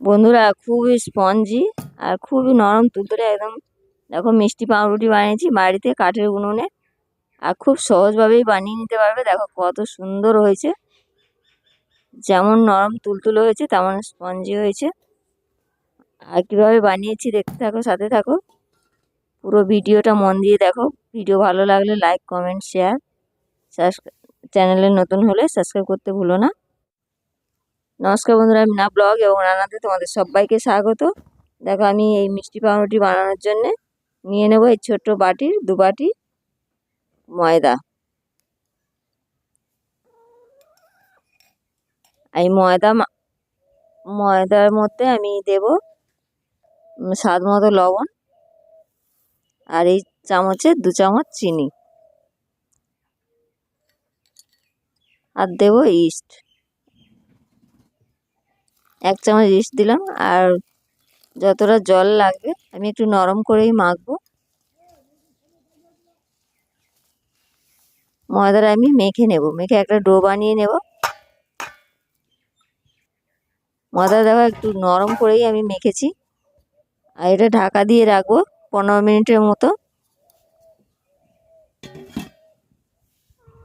বন্ধুরা খুবই স্পঞ্জি আর খুবই নরম তুলতুলে একদম, দেখো মিষ্টি পাউরুটি বানিয়েছি, বাড়িতে কাঠের উনুনে। আর খুব সহজভাবেই বানিয়ে নিতে পারবে, দেখো কত সুন্দর হয়েছে। যেমন নরম তুলতুলে হয়েছে, তেমন স্পঞ্জি হয়েছে। আর কীভাবে বানিয়েছি দেখতে থাকো, সাথে থাকো। পুরো ভিডিওটা মন দিয়ে দেখো। ভিডিও ভালো লাগলে লাইক কমেন্ট শেয়ার চ্যানেলে নতুন হলে সাবস্ক্রাইব করতে ভুলো না। নমস্কার বন্ধুরা, আমি না ব্লগ এবং রান্নাতে তোমাদের সবাইকে স্বাগত। দেখো, আমি এই মিষ্টি পাউরুটি বানানোর জন্য নিয়ে নেব এই ছোট্ট বাটির, দু বাটি ময়দা। এই ময়দা ময়দার মধ্যে আমি দেব স্বাদ মতো লবণ আর এই চামচে দু চামচ চিনি। আর দেব ইস্ট। এক চামচ ইস্ট দিলাম, আর যতটা জল লাগবে আমি একটু নরম করেই মাখবো। ময়দাটা আমি মেখে নেব, মেখে একটা ডো বানিয়ে নেব। ময়দা দেখো একটু নরম করেই আমি মেখেছি। আর এটা ঢাকা দিয়ে রাখব পনেরো মিনিটের মতো।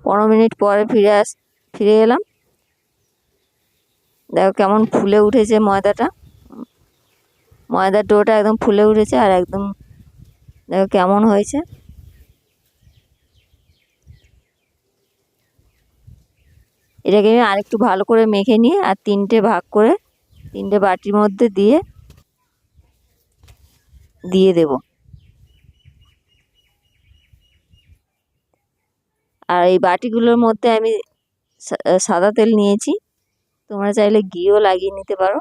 পনেরো মিনিট পরে ফিরে আস, ফিরে এলাম। দেখো কেমন ফুলে উঠেছে ময়দাটা। ময়দার ডোটা একদম ফুলে উঠেছে আর একদম দেখো কেমন হয়েছে। এটাকে আমি আরেকটু ভালো করে মেখে নিয়ে আর তিনটে ভাগ করে তিনটে বাটির মধ্যে দিয়ে দিয়ে দেব। আর এই বাটিগুলোর মধ্যে আমি সাদা তেল নিয়েছি। তোমরা চাইলে ঘিও লাগিয়ে নিতে পারো।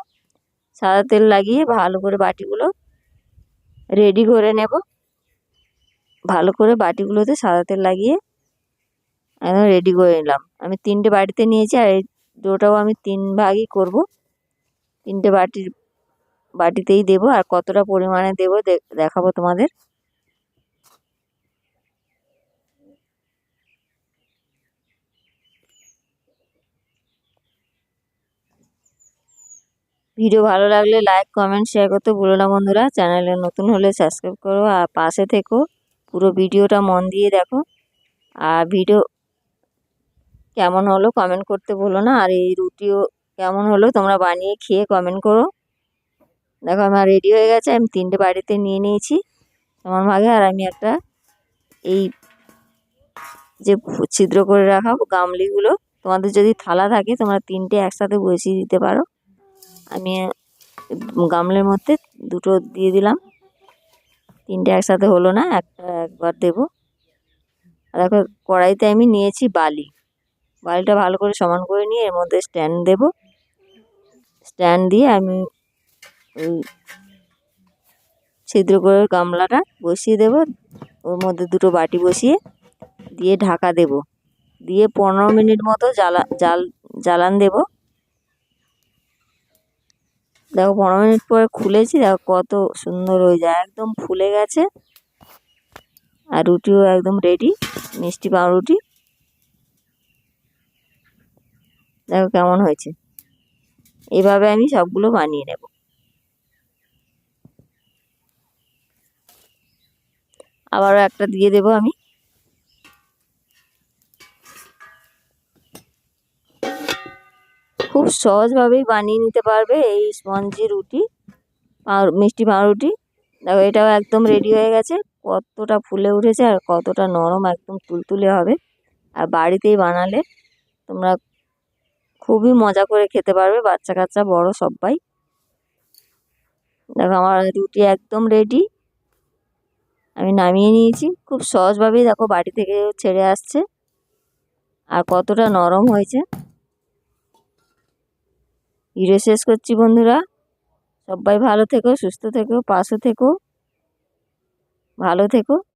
সাদা তেল লাগিয়ে ভালো করে বাটিগুলো রেডি করে নেব। ভালো করে বাটিগুলোতে সাদা তেল লাগিয়ে একদম রেডি করে নিলাম। আমি তিনটে বাটিতে নিয়েছি আর এই ডোটাও আমি তিন ভাগই করব। তিনটে বাটির, বাটিতেই দেবো আর কতটা পরিমাণে দেবো দেখাবো তোমাদের। ভিডিও ভালো লাগলে লাইক কমেন্ট শেয়ার করতে ভুলো না বন্ধুরা। চ্যানেলে নতুন হলে সাবস্ক্রাইব করো আর পাশে থেকো। পুরো ভিডিওটা মন দিয়ে দেখো। আর ভিডিও কেমন হলো কমেন্ট করতে ভুলো না। আর এই রুটিও কেমন হলো তোমরা বানিয়ে খেয়ে কমেন্ট করো। দেখো আমার রেডি হয়ে গেছে। আমি তিনটে বাড়িতে নিয়ে নিয়েছি আমার ভাগে আর আমি একটা এই যে ছিদ্র করে রাখা গামলিগুলো। তোমাদের যদি থালা থাকে তোমরা তিনটে একসাথে বসিয়ে দিতে পারো। আমি গামলের মধ্যে দুটো দিয়ে দিলাম। তিনটে একসাথে হলো না, একটা একবার দেব। আর দেখো, কড়াইতে আমি নিয়েছি বালি। বালিটা ভালো করে সমান করে নিয়ে এর মধ্যে স্ট্যান্ড দেব। স্ট্যান্ড দিয়ে আমি ওই ছিদ্র করে গামলাটা বসিয়ে দেব। ওর মধ্যে দুটো বাটি বসিয়ে দিয়ে ঢাকা দেব। দিয়ে পনেরো মিনিট মতো জ্বালা জাল জ্বালান দেবো। দেখো পনেরো মিনিট পরে খুলেছি, দেখো কত সুন্দর হয়ে যায় একদম ফুলে গেছে। আর রুটিও একদম রেডি মিষ্টি পাউরুটি। দেখো কেমন হয়েছে। এভাবে আমি সবগুলো বানিয়ে নেব। আবারও একটা দিয়ে দেবো আমি। খুব সহজভাবেই বানিয়ে নিতে পারবে এই স্পঞ্জি রুটি আর মিষ্টি পাউরুটি দেখো, এটাও একদম রেডি হয়ে গেছে। কতটা ফুলে উঠেছে আর কতটা নরম, একদম তুলতুলে হবে। আর বাড়িতেই বানালে তোমরা খুবই মজা করে খেতে পারবে বাচ্চা কাচ্চা বড় সবাই দেখো, আমার রুটি একদম রেডি আমি নামিয়ে নিয়েছি। খুব সহজভাবেই দেখো বাড়ি থেকে ছেড়ে আসছে। আর কতটা নরম হয়েছে। ভিডিও শেষ করছি বন্ধুরা। সবাই ভালো থেকো সুস্থ থেকো পাশে থেকো। ভালো থেকো।